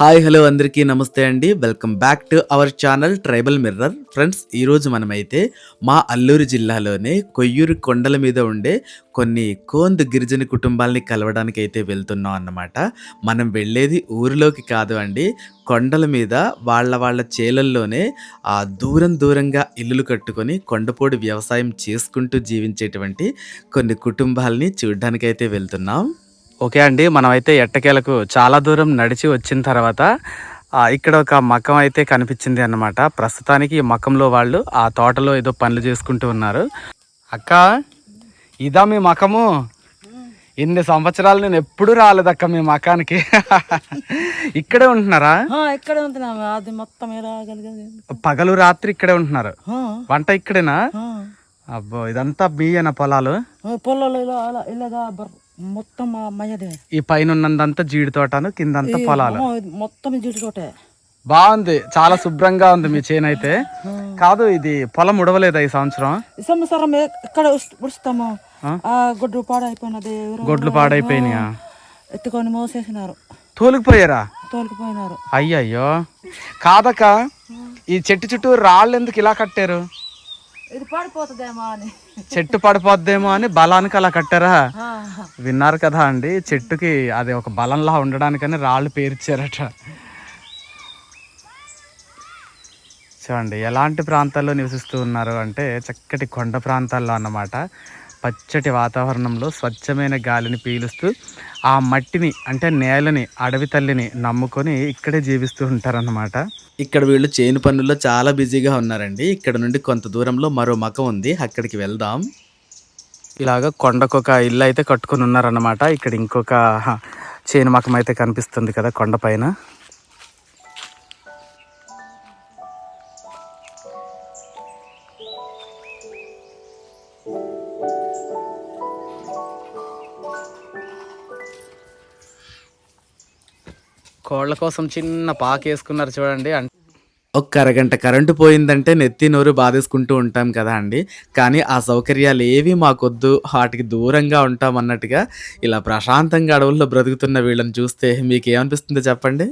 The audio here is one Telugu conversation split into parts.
హాయ్ హలో అందరికీ నమస్తే అండి. Welcome back to our channel Tribal Mirror. Friends ఈరోజు మనమైతే మా అల్లూరు జిల్లాలోనే కొయ్యూరు కొండల మీద ఉండే కొన్ని కోంద్ గిరిజన కుటుంబాలని కలవడానికి అయితే వెళ్తున్నాం అన్నమాట. మనం వెళ్ళేది ఊరిలోకి కాదు అండి. కొండల మీద వాళ్ళ వాళ్ళ చేలల్లోనే ఆ దూరం దూరంగా ఇల్లులు కట్టుకొని కొండపోడు వ్యవసాయం చేసుకుంటూ జీవించేటువంటి కొన్ని కుటుంబాలని చూడడానికైతే వెళ్తున్నాం. ఓకే అండి మనమైతే ఎట్టకేలకు చాలా దూరం నడిచి వచ్చిన తర్వాత ఇక్కడ ఒక మకం అయితే కనిపించింది అన్నమాట. ప్రస్తుతానికి ఈ మకంలో వాళ్ళు ఆ తోటలో ఏదో పనులు చేసుకుంటూ ఉన్నారు. అక్క ఇదా మీ మకము? ఇన్ని సంవత్సరాలు నేను ఎప్పుడు రాలేదక్క మీ మకానికి. ఇక్కడే ఉంటున్నారా? ఆ, ఇక్కడే ఉంటున్నాము అది మొత్తం పగలు రాత్రి ఇక్కడే ఉంటున్నారు. వంట ఇక్కడేనా? అబ్బో ఇదంతా బియ్యన పొలాలు? పొలాలు ఇలా మొత్తం ఈ పైన ఉన్నదంతా జీడి తోటను కిందంతా పొలాలు. మొత్తం జీడి తోటే. బాగుంది. చాలా శుభ్రంగా ఉంది మీ చేను అయితే. కాదు ఇది పొలం ఉడవలేదా ఈ సంవత్సరం? ఈ సంవత్సరం ఎ- ఇక్కడ ఉస్- ఉడుస్తాము? ఆ? గొడ్డు పాడైపోయినది గొడ్లు పాడైపోయినాయా? ఎత్తుకొని మోసేసినారు. తోలుకుపోయారా? తోలుకుపోయినారు. అయ్యయ్యో. కాదక్క ఈ చెట్టు చుట్టూ రాళ్ళు ఎందుకు ఇలా కట్టారు? ఇది పడిపోతుందేమో అని. చెట్టు పడిపోద్దేమో అని బలానికి అలా కట్టారా? విన్నారు కదా అండి చెట్టుకి అది ఒక బలంలా ఉండడానికని రాళ్ళు పేర్చారట. చూడండి ఎలాంటి ప్రాంతాల్లో నివసిస్తూ ఉన్నారు అంటే చక్కటి కొండ ప్రాంతాల్లో అన్నమాట. పచ్చటి వాతావరణంలో స్వచ్ఛమైన గాలిని పీలుస్తూ ఆ మట్టిని అంటే నేలని అడవి తల్లిని నమ్ముకొని ఇక్కడే జీవిస్తూ ఉంటారన్నమాట. ఇక్కడ వీళ్ళు చేను పనుల్లో చాలా బిజీగా ఉన్నారండి. ఇక్కడ నుండి కొంత దూరంలో మరో మకం ఉంది. అక్కడికి వెళ్దాం. ఇలాగ కొండకొక ఇల్లు అయితే కట్టుకొని ఉన్నారన్నమాట. ఇక్కడ ఇంకొక చేను మకం అయితే కనిపిస్తుంది కదా కొండపైన కోళ్ళ కోసం చిన్న పాక వేసుకున్నారు చూడండి. అంటే ఒక్క అరగంట కరెంటు పోయిందంటే నెత్తి నోరు బాధేసుకుంటూ ఉంటాం కదా అండి. కానీ ఆ సౌకర్యాలు ఏవి మాకొద్దు. వాటికి దూరంగా ఉంటాం అన్నట్టుగా ఇలా ప్రశాంతంగా అడవుల్లో బ్రతుకుతున్న వీళ్ళని చూస్తే మీకు ఏమనిపిస్తుందో చెప్పండి?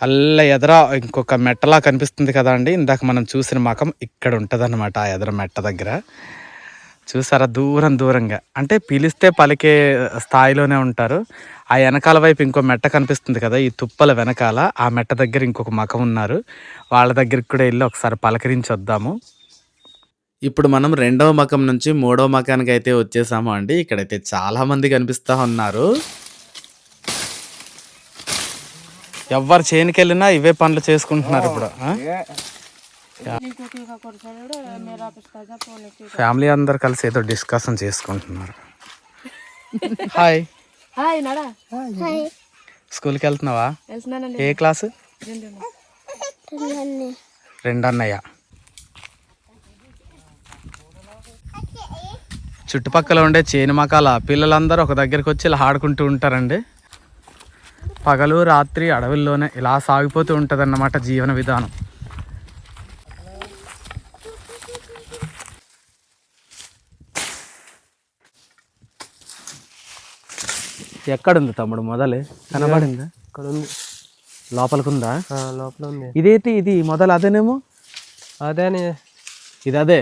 అల్ల ఎదర ఇంకొక మెట్టలా కనిపిస్తుంది కదా అండి. ఇందాక మనం చూసిన మకం ఇక్కడ ఉంటుంది ఆ ఎదర మెట్ట దగ్గర. చూసారా? దూరం దూరంగా. అంటే పిలిస్తే పలికే స్థాయిలోనే ఉంటారు. ఆ వెనకాల వైపు ఇంకో మెట్ట కనిపిస్తుంది కదా ఈ తుప్పల వెనకాల. ఆ మెట్ట దగ్గర ఇంకొక మకం ఉన్నారు. వాళ్ళ దగ్గరికి కూడా వెళ్ళి ఒకసారి పలకరించి వద్దాము. ఇప్పుడు మనం రెండవ మకం నుంచి మూడవ మకానికి అయితే వచ్చేసాము అండి. ఇక్కడైతే చాలామంది కనిపిస్తూ ఉన్నారు. ఎవరు చేనుకెళ్ళినా ఇవే పనులు చేసుకుంటున్నారు ఇప్పుడు ఫ్యామిలీ అందరు కలిసి ఏదో డిస్కషన్ చేసుకుంటున్నారు. హాయ్. హాయ్ నడా. స్కూల్కి వెళ్తున్నావా? వెళ్తున్నానండి. ఏ క్లాసు? రెండు రెండు అన్నయ్య చుట్టుపక్కల ఉండే చేను మకాల పిల్లలందరూ ఒక దగ్గరికి వచ్చి ఇలా ఆడుకుంటూ ఉంటారండి. పగలు రాత్రి అడవుల్లోనే ఇలా సాగిపోతూ ఉంటుంది జీవన విధానం. ఎక్కడుంది తమ్ముడు మొదలే? కనబడిందా? ఇక్కడ ఉంది లోపలికుందా? లోపల ఉంది ఇదేంటి ఇది? మొదలు అదేనేమో? అదే అని ఇది అదే.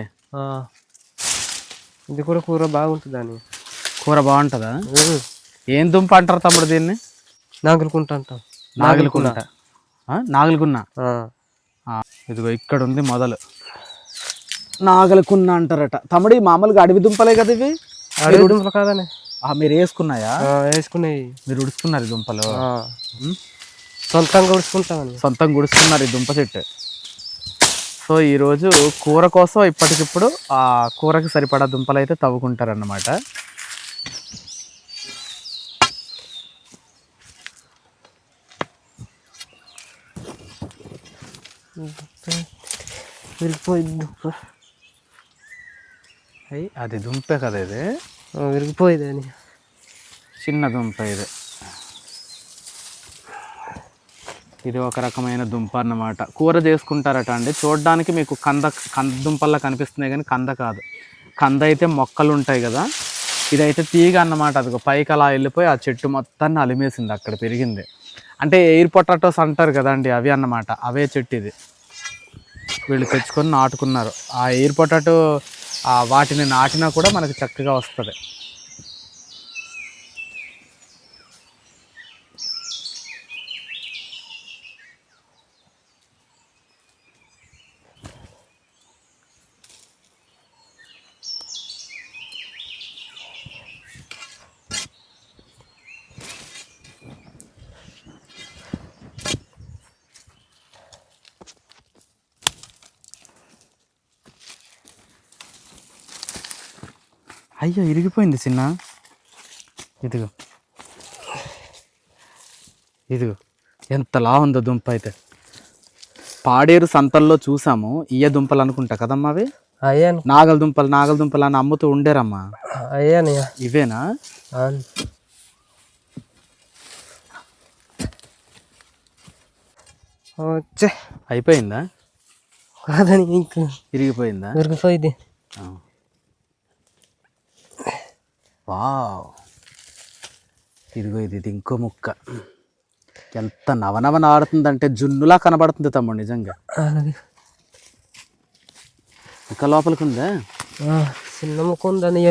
ఇది కూడా కూర బాగుంటుంది అని. కూర బాగుంటుందా? ఏం దుంప అంటారు తమ్ముడు దీన్ని? నాగులుకుంటా అంటాం. నాగులుకుంట. నాగులుకున్న ఇదిగో ఇక్కడ ఉంది మొదలు. నాగలకున్న అంటారట. తమ్ముడు మామూలుగా అడవి దుంపలే కదా ఇవి? అడవి దుంపలు కాదని. మీరు వేసుకున్నాయా? ఆ, వేసుకునేవి మీరు ఉడుచుకున్నారు దుంపలు? సొంతంగా ఉడుచుకుంటామని సొంతంగా గుడుచుకున్నారు ఈ దుంప చెట్టు సో ఈరోజు కూర కోసం ఇప్పటికిప్పుడు ఆ కూరకి సరిపడా దుంపలు అయితే తవ్వుకుంటారన్నమాట. దుంప. అయ్యి అది దుంపే కదా ఇది. ఆ, అని. చిన్న దుంప ఇది. ఇది ఒక రకమైన దుంప అన్నమాట. కూర చేసుకుంటారట అండి. చూడడానికి మీకు కంద కంద దుంపల్లా కనిపిస్తున్నాయి కానీ కంద కాదు. కంద అయితే మొక్కలు ఉంటాయి కదా. ఇదైతే తీగ అన్నమాట. అది పైకి అలా వెళ్ళిపోయి ఆ చెట్టు మొత్తాన్ని అలిమేసింది. అక్కడ పెరిగింది. అంటే ఎయిర్ పొటాటోస్ అంటారు కదండి అవి అన్నమాట. అవే చెట్టు ఇది. వీళ్ళు తెచ్చుకొని నాటుకున్నారు. ఆ ఎయిర్ పొటాటో వాటిని నాటినా కూడా మనకి చక్కగా వస్తుంది. అయ్యో ఇరిగిపోయింది చిన్న. ఇదిగో. ఇదిగో. ఎంతలా ఉందో దుంప అయితే. పాడేరు సంతల్లో చూసాము ఇయ్య దుంపలు అనుకుంటా కదమ్మా అవి? అయ్యాను. నాగల దుంపలు నాగల దుంపలు అని అమ్ముతూ ఉండేరమ్మా. అయ్యానయ్య ఇవేనా? అయిపోయిందా? ఇరిగిపోయిందా? దొరికిపోయింది. ఆ. వావ్. ఇదిగో ఇది ఇది ఇంకో ముక్క. ఎంత నవనవన ఆడుతుందంటే జున్నులా కనబడుతుంది తమ్ముడు నిజంగా. ఇంకా లోపలికి ఉందా చిన్న ముక్క ఉందని.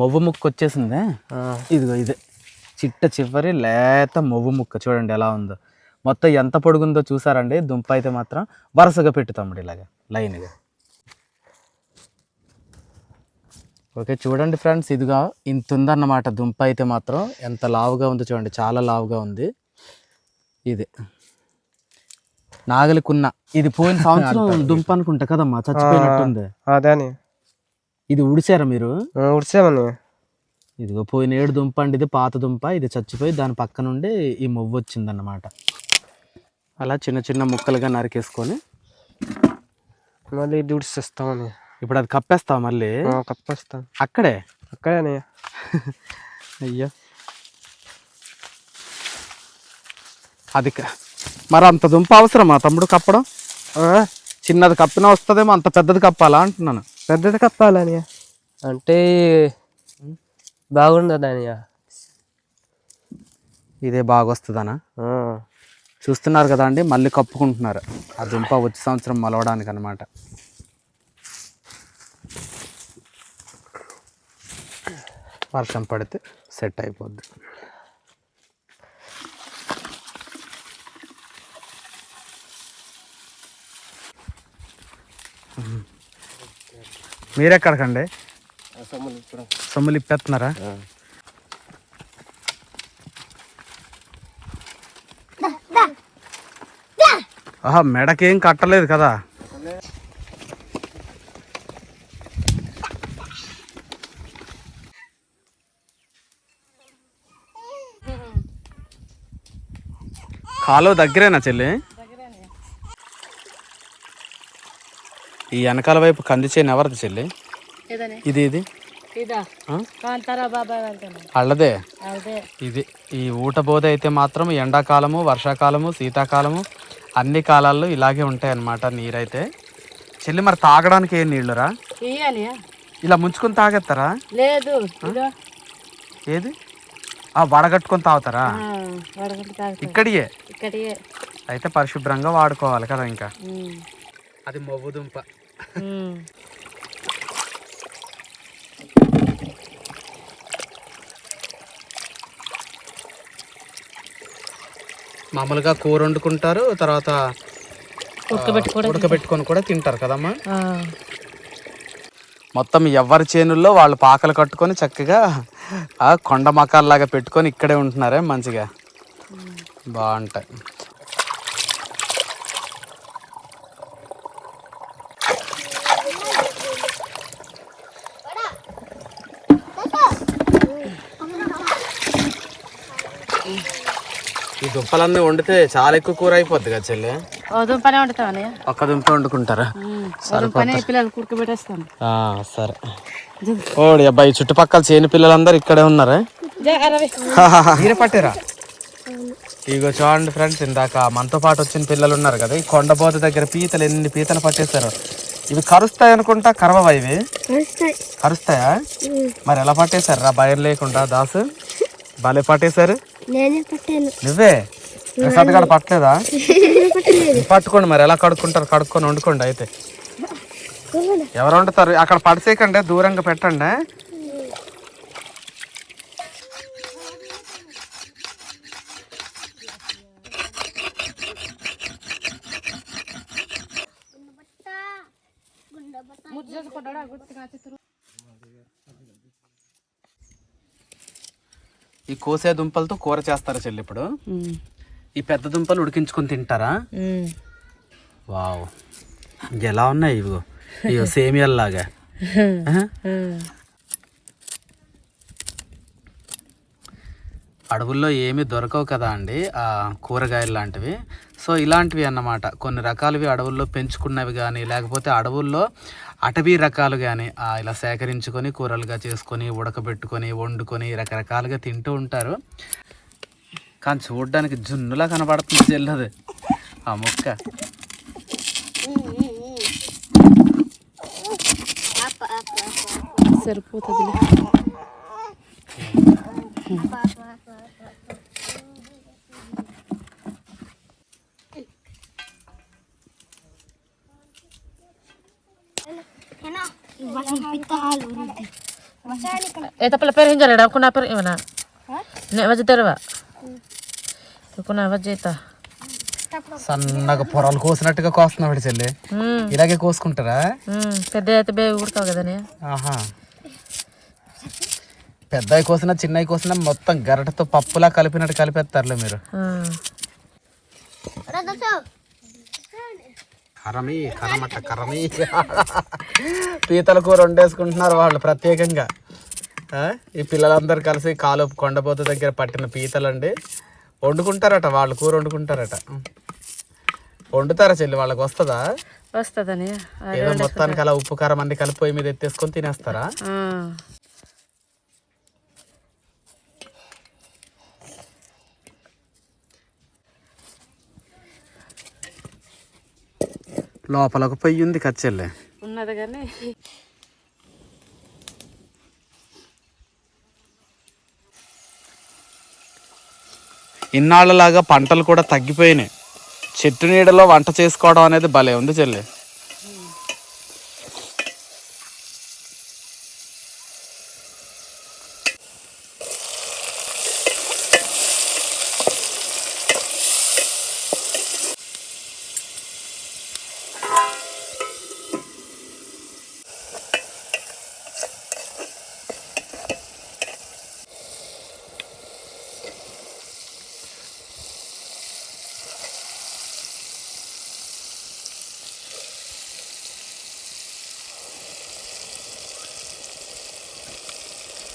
మొవ్వు ముక్క వచ్చేసిందే? ఇదిగో ఇదే. చిట్ట చివరి లేత మొవ్వు ముక్క చూడండి ఎలా ఉందో. మొత్తం ఎంత పొడుగుందో చూసారండి? దుంప అయితే మాత్రం వరుసగా పెట్టు తమ్ముడు ఇలాగా లైన్గా. ఓకే చూడండి ఫ్రెండ్స్ ఇదిగా ఇంత ఉందన్నమాట. దుంప అయితే మాత్రం ఎంత లావుగా ఉందో చూడండి చాలా లావుగా ఉంది. ఇది నాగలికున్న ఇది పోయిన సంవత్సరం దుంప అనుకుంటా కదమ్మా చచ్చిపోయినట్టుంది. అదని ఇది ఉడిచారా మీరు? ఉడిసామని. ఇదిగో పోయిన ఏడు దుంప అండి ఇది పాత దుంప ఇది చచ్చిపోయి దాని పక్క నుండి ఈ మొవ్వు వచ్చిందన్నమాట. అలా చిన్న చిన్న ముక్కలుగా నరికేసుకొని మళ్ళీ ఇది ఉడిసేస్తామని. ఇప్పుడు అది కప్పేస్తావు మళ్ళీ? కప్పేస్తాం. అక్కడే? అక్కడనే. అయ్యో. అది మరి అంత దుంప అవసరమా తమ్ముడు కప్పడం? చిన్నది కప్పినా వస్తుందేమో అంత పెద్దది కప్పాలా అంటున్నాను. పెద్దది కప్పాలని అంటే బాగుండదని ఇదే బాగా వస్తుందనా చూస్తున్నారు కదా అండి మళ్ళీ కప్పుకుంటున్నారు. ఆ దుంప వచ్చే సంవత్సరం మలవడానికి అనమాట వర్షం పడితే సెట్ అయిపోద్ది. మీరెక్కడికండి సొమ్ములు ఇప్పేస్తున్నారా ఆహా మెడకేం కట్టలేదు కదా. కాలువ దగ్గరేనా చెల్లి? ఈ వెనకాల వైపు కంది చేయని ఎవరిది చెల్లి? ఇది ఇది? అదే ఇది ఈ ఊటబోధ అయితే మాత్రం ఎండాకాలము వర్షాకాలము శీతాకాలము అన్ని కాలాల్లో ఇలాగే ఉంటాయి అన్నమాట నీరైతే. చెల్లి మరి తాగడానికి ఏం నీళ్ళురా? ఇలా ముంచుకొని తాగేస్తారా? లేదు. ఏది? ఆ వడగట్టుకొని తాగుతారా? తాగుతాం. ఇక్కడియే? ఇక్కడే అయితే పరిశుభ్రంగా వాడుకోవాలి కదా ఇంకా. అది మొవ్వు దుంప. మామూలుగా కూర వండుకుంటారు తర్వాత ఉడకబెట్టుకొని కూడా తింటారు కదమ్మా? మొత్తం ఎవరి చేనుల్లో వాళ్ళు పాకలు కట్టుకొని చక్కగా ఆ కొండ మకాల్లాగా పెట్టుకొని ఇక్కడే ఉంటున్నారే మంచిగా. బాగుంటాయి. ఈ దుంపలన్నీ వండితే చాలా ఎక్కువ కూర అయిపోద్ది కదా చెల్లి వండుతాం ఒక్క దుంప వండుకుంటారా? పనే పిల్లలు సరే. ఓడి అబ్బాయి చుట్టుపక్కల చేను పిల్లలందరూ ఇక్కడే ఉన్నారా? పట్టారా? ఇగో చూడండి ఫ్రెండ్స్ ఇందాక మనతో పాటు వచ్చిన పిల్లలు ఉన్నారు కదా ఈ కొండబోత దగ్గర పీతలు ఎన్ని పీతలు పట్టేశారు. ఇవి కరుస్తాయి అనుకుంటా కరవవా ఇవి? కరుస్తాయా. మరి ఎలా పట్టేశారు రా భయం లేకుండా దాసు? భలే పట్టేశారు. నేనే పట్టాను. నువ్వే? ప్రసాద్ గడ పట్టలేదా. పట్టుకోండి మరి ఎలా కడుక్కుంటారు? కడుక్కొని వండుకోండి అయితే. ఎవరు వండుతారు? అక్కడ పడిసేయకండి దూరంగా పెట్టండి. ఈ కోసే దుంపలతో కూర చేస్తారా చెల్లి ఇప్పుడు? ఈ పెద్ద దుంపలు ఉడికించుకొని తింటారా? వావ్. ఎలా ఉన్నాయి ఇవి? ఇవి సేమియాల్లాగా? అడవుల్లో ఏమీ దొరకవు కదా అండి ఆ కూరగాయలు లాంటివి. సో ఇలాంటివి అన్నమాట. కొన్ని రకాలవి అడవుల్లో పెంచుకున్నవి కానీ లేకపోతే అడవుల్లో అటవీ రకాలు కానీ ఇలా సేకరించుకొని కూరలుగా చేసుకొని ఉడకబెట్టుకొని వండుకొని రకరకాలుగా తింటూ ఉంటారు. కానీ చూడడానికి జున్నులా కనబడుతుంది చెల్లది ఆ మొక్క. సరిపోతుంది Eta pala pero hinjala da kuna per imana. Ne wajah terwa. kuna wajah ita. సన్నగా పొరలు కోసినట్టుగా కోస్తున్నాడు చెల్లి. ఇలాగే కోసుకుంటారా. పెద్ద అయితే బే ఉడతావు కదనే ఆహా పెద్దవి కోసినా చిన్నవి కోసినా మొత్తం గరటతో పప్పులా కలిపినట్టు కలిపేస్తారులే మీరు. కరమి కరమట కరమి పీతల కూర వండేసుకుంటున్నారు వాళ్ళు ప్రత్యేకంగా? ఈ పిల్లలందరూ కలిసి కాలు కొండపోత దగ్గర పట్టిన పీతలండి వండుకుంటారట వాళ్ళు కూర వండుకుంటారట. వండుతారా చెల్లి వాళ్ళకి వస్తుందా? వస్తుందని. ఏదో మొత్తానికి అలా ఉప్పు కారం అన్ని కలిపి పొయ్యి మీద ఎత్తేసుకొని తినేస్తారా? లోపల ఒక పొయ్యి ఉంది కచ్చెల్లే ఉన్నది కానీ ఇన్నాళ్ళలాగా పంటలు కూడా తగ్గిపోయినాయి. చెట్టు నీడలో వంట చేసుకోవడం అనేది భలే ఉంది చెల్లి.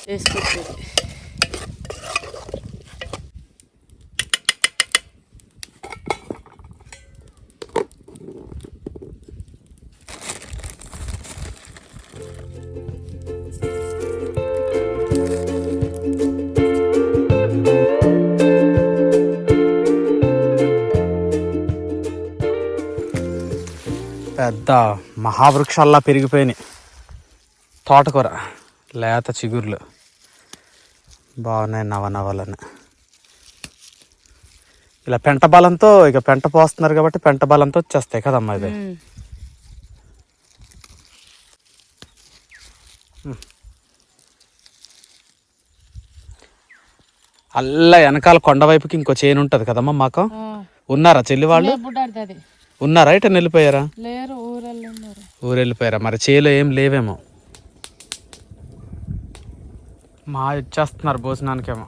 వేసుకొచ్చేది పెద్ద మహావృక్షాల్లా పెరిగిపోయినాయి. తోటకూర లేత చిగుర్లు. బాగున్నాయి నవనవలని ఇలా పెంట బలంతో ఇక పెంట పోస్తున్నారు కాబట్టి పెంట బలంతో వచ్చేస్తాయి కదమ్మా ఇది అల్లా వెనకాల కొండ వైపుకి ఇంకో చేను ఉంటుంది కదమ్మా మాకు. ఉన్నారా చెల్లి వాళ్ళు? ఉన్నారా? ఇట వెళ్ళిపోయారా లేరు ఊరల్లో ఉన్నారు. ఊరు వెళ్ళిపోయారా మరి చేలో ఏం లేవేమో. మా ఇచ్చేస్తున్నారు భోజనానికేమో.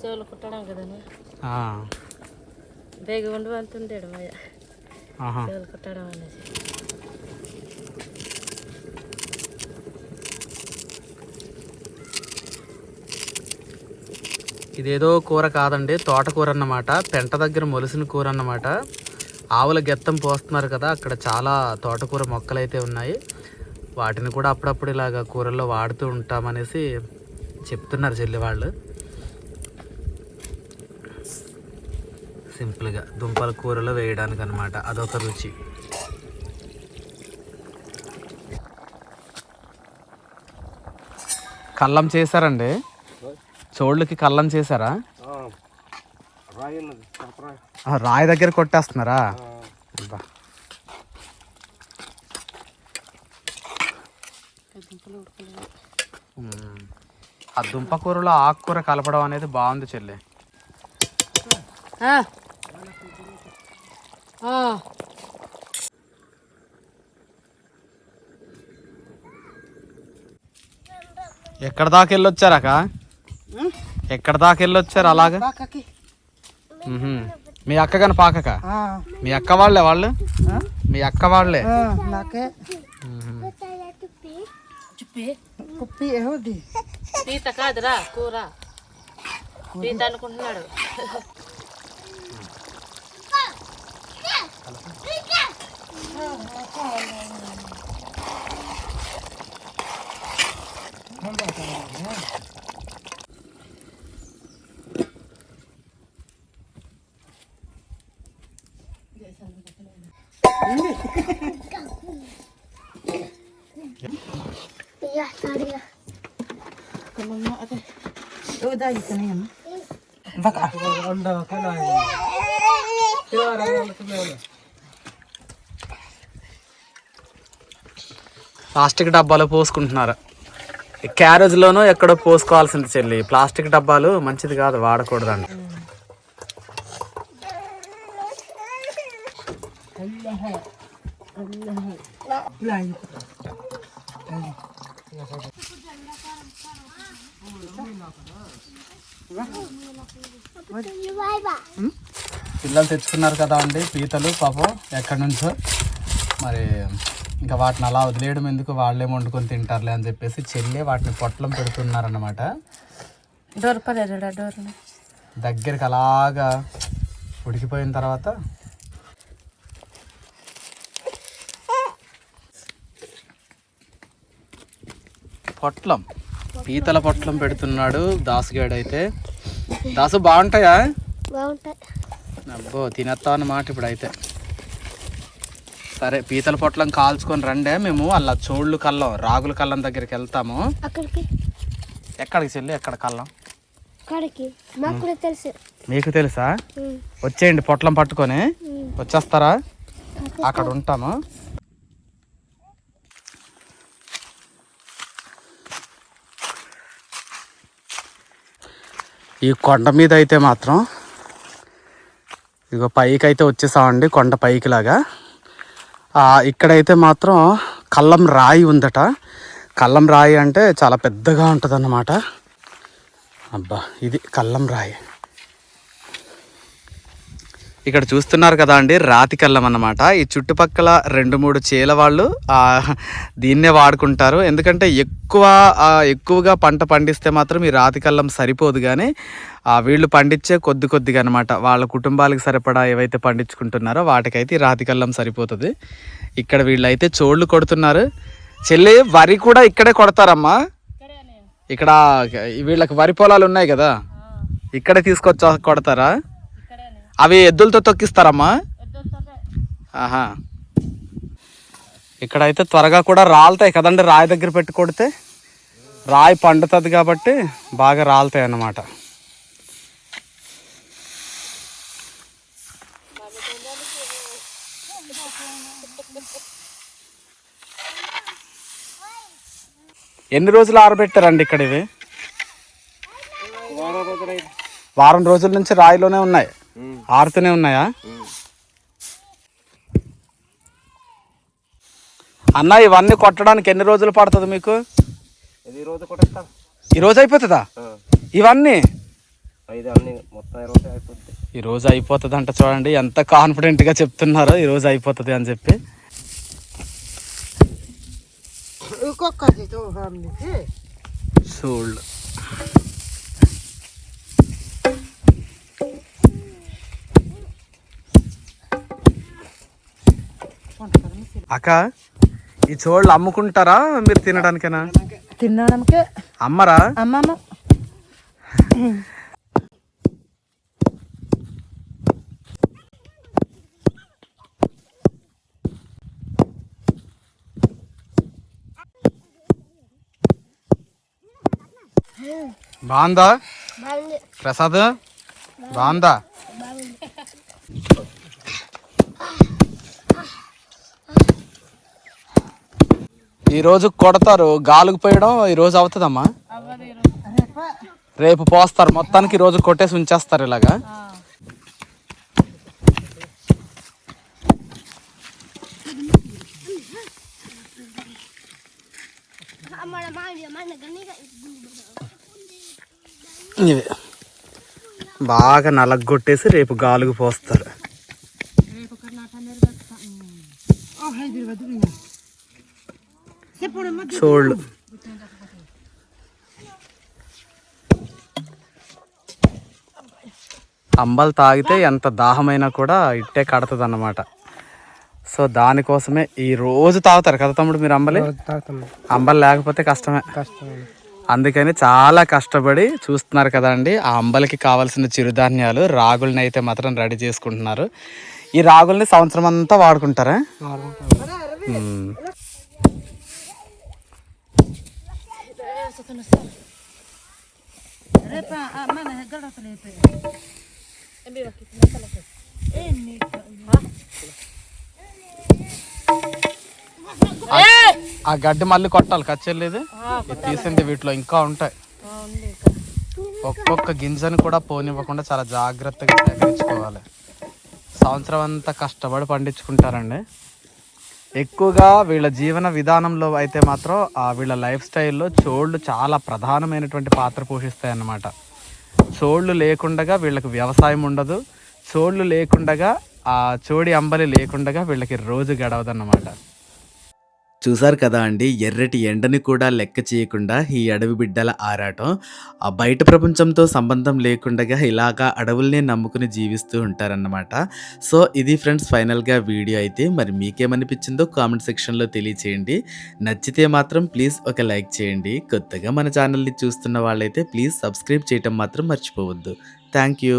సోలు కుట్టడం కదని? దేగి ఉండి వెళ్తుంటాడు కుట్టడం అనేసి. ఇదేదో కూర కాదండి తోటకూర అన్నమాట. పెంట దగ్గర మొలిసిన కూర అన్నమాట. ఆవుల గెత్తం పోస్తున్నారు కదా అక్కడ చాలా తోటకూర మొక్కలు అయితే ఉన్నాయి. వాటిని కూడా అప్పుడప్పుడు ఇలాగ కూరల్లో వాడుతూ ఉంటామనేసి చెప్తున్నారు చెల్లి వాళ్ళు. సింపుల్గా దుంపల కూరలో వేయడానికి అనమాట అదొక రుచి. కల్లం చేశారండి? చోళ్ళకి కల్లం చేశారా? రాయి దగ్గర కొట్టేస్తున్నారా? ఆ దుంప కూరలో ఆకుకూర కలపడం అనేది బాగుంది చెల్లి. ఎక్కడ దాకా వెళ్ళొచ్చారక ఎక్కడ దాకా వెళ్ళొచ్చారు అలాగా. మీ అక్క కానీ పాకక? మీ అక్క వాళ్ళే వాళ్ళు? మీ అక్క వాళ్ళే? నాకే కుప్పి ఏది పీత కాదురా కూర. పీత అనుకుంటున్నాడు. itu ప్లాస్టిక్ డబ్బాలో పోసుకుంటున్నారు. క్యారేజ్లోనూ ఎక్కడో పోసుకోవాల్సింది చెల్లి. ప్లాస్టిక్ డబ్బాలు మంచిది కాదు వాడకూడదండి పిల్లలు తెచ్చుకున్నారు కదా అండి పీతలు పాపం ఎక్కడి నుంచో. మరి ఇంకా వాటిని అలా వదిలేయడం ఎందుకు? వాళ్ళేం వండుకొని తింటారులే అని చెప్పేసి చెల్లె వాటిని పొట్లం డోర్ దగ్గరికి అలాగా ఉడికిపోయిన తర్వాత పొట్లం. పీతల పొట్లం పెడుతున్నాడు దాసుగాడు అయితే దాసు బాగుంటాయా? అబ్బో తినేస్తాం అన్నమాట ఇప్పుడైతే. సరే పీతల పొట్లం కాల్చుకొని రండే మేము. అలా చోళ్ళు కల్లం రాగుల కల్లం దగ్గరికి వెళ్తాము. ఎక్కడికి చెల్లి? ఎక్కడ కల్లం? అక్కడికి మాకు తెలుసు. మీకు తెలుసా? ఉమ్, వచ్చేయండి పొట్లం పట్టుకొని. వచ్చేస్తారా? అక్కడ ఉంటాము. ఈ కొండ మీద అయితే మాత్రం ఇదిగో పైకి అయితే వచ్చేసామండి కొండ పైకి లాగా ఇక్కడైతే మాత్రం కల్లం రాయి ఉందట. కల్లం రాయి అంటే చాలా పెద్దగా ఉంటుంది అబ్బా ఇది కల్లం రాయి. ఇక్కడ చూస్తున్నారు కదా అండి రాతి కల్లం అన్నమాట. ఈ చుట్టుపక్కల రెండు మూడు చేల వాళ్ళు దీన్నే వాడుకుంటారు. ఎందుకంటే ఎక్కువ ఎక్కువగా పంట పండిస్తే మాత్రం ఈ రాతి కల్లం సరిపోదు కానీ ఆ, వీళ్ళు పండించే కొద్ది కొద్దిగా అనమాట వాళ్ళ కుటుంబాలకు సరిపడా ఏవైతే పండించుకుంటున్నారో వాటికైతే ఈ రాతి కల్లం సరిపోతుంది. ఇక్కడ వీళ్ళైతే చోళ్ళు కొడుతున్నారు. చెల్లి వరి కూడా ఇక్కడే కొడతారమ్మా. ఇక్కడ వీళ్ళకి వరి పొలాలు ఉన్నాయి కదా. ఇక్కడే తీసుకొచ్చా కొడతారా? అవి ఎద్దులతో తొక్కిస్తారమ్మా? ఆహా. ఇక్కడైతే త్వరగా కూడా రాలుతాయి కదండి రాయి దగ్గర పెట్టి కొడితే? రాయి పండుతుంది కాబట్టి బాగా రాలుతాయి అన్నమాట. ఎన్ని రోజులు ఆరబెట్టారండి ఇక్కడ ఇవి? వారం రోజులైంది వారం రోజుల నుంచి రాయిలోనే ఉన్నాయి. ఆరుతూనే ఉన్నాయా? అన్న ఇవన్నీ కొట్టడానికి ఎన్ని రోజులు పడుతుంది మీకు? ఇది రోజు కొట్టేస్తాం. ఈ రోజు అయిపోతుందా? ఇవన్నీ? ఈ రోజు అయిపోతుంది అంట చూడండి ఎంత కాన్ఫిడెంట్గా చెప్తున్నారో ఈ రోజు అయిపోతుంది అని చెప్పి. ఇంకొకటి అక్క ఈ చోళ్ళు అమ్ముకుంటారా? మీరు తినడానికేనా? తినడానికే. అమ్మరా? అమ్మమ్మ. బాగుందా? బాగుంది. ప్రసాద్ బాగుందా? ఈ రోజు కొడతారు గాలుకు పోయడం ఈ రోజు అవుతుందమ్మా. రేపు పోస్తారు మొత్తానికి ఈ రోజు కొట్టేసి ఉంచేస్తారు ఇలాగా. ఇవి. బాగా నలగొట్టేసి రేపు గాలుగు పోస్తారు. చోళ్ళు అంబలు తాగితే ఎంత దాహమైనా కూడా ఇట్టే కడుతుంది అన్నమాట సో దానికోసమే ఈ రోజు తాగుతారు కదా తమ్ముడు మీరు అంబలి? అంబలి లేకపోతే కష్టమే. కష్టం అందుకని చాలా కష్టపడి చూస్తున్నారు కదండి ఆ అంబలికి కావాల్సిన చిరుధాన్యాలు రాగుల్ని అయితే మాత్రం రెడీ చేసుకుంటున్నారు. ఈ రాగుల్ని సంవత్సరం అంతా వాడుకుంటారా? ఆ- ఆ గడ్డి మళ్ళీ కొట్టాలి కచ్చెల్లేదు ఇది? తీసింది వీటిలో ఇంకా ఉంటాయి. ఒక్కొక్క గింజను కూడా పోనివ్వకుండా చాలా జాగ్రత్తగా సేకరించుకోవాలి. సంవత్సరం అంతా కష్టపడి పండించుకుంటారండి. ఎక్కువగా వీళ్ళ జీవన విధానంలో అయితే మాత్రం ఆ వీళ్ళ లైఫ్ స్టైల్లో చోళ్ళు చాలా ప్రధానమైనటువంటి పాత్ర పోషిస్తాయి అన్నమాట చోళ్ళు లేకుండగా వీళ్ళకి వ్యవసాయం ఉండదు. చోళ్ళు లేకుండగా ఆ చోడి అంబలి లేకుండగా వీళ్ళకి రోజు గడవదన్నమాట. చూసారు కదా అండి ఎర్రటి ఎండని కూడా లెక్క చేయకుండా ఈ అడవి బిడ్డల ఆరాటం. ఆ బయట ప్రపంచంతో సంబంధం లేకుండా ఇలాగా అడవుల్ని నమ్ముకుని జీవిస్తూ ఉంటారన్నమాట. సో ఇది ఫ్రెండ్స్ ఫైనల్గా వీడియో అయితే. మరి మీకేమనిపించిందో కామెంట్ సెక్షన్లో తెలియచేయండి. నచ్చితే మాత్రం ప్లీజ్ ఒక లైక్ చేయండి. కొత్తగా మన ఛానల్ని చూస్తున్న వాళ్ళైతే ప్లీజ్ సబ్స్క్రైబ్ చేయటం మాత్రం మర్చిపోవద్దు. Thank you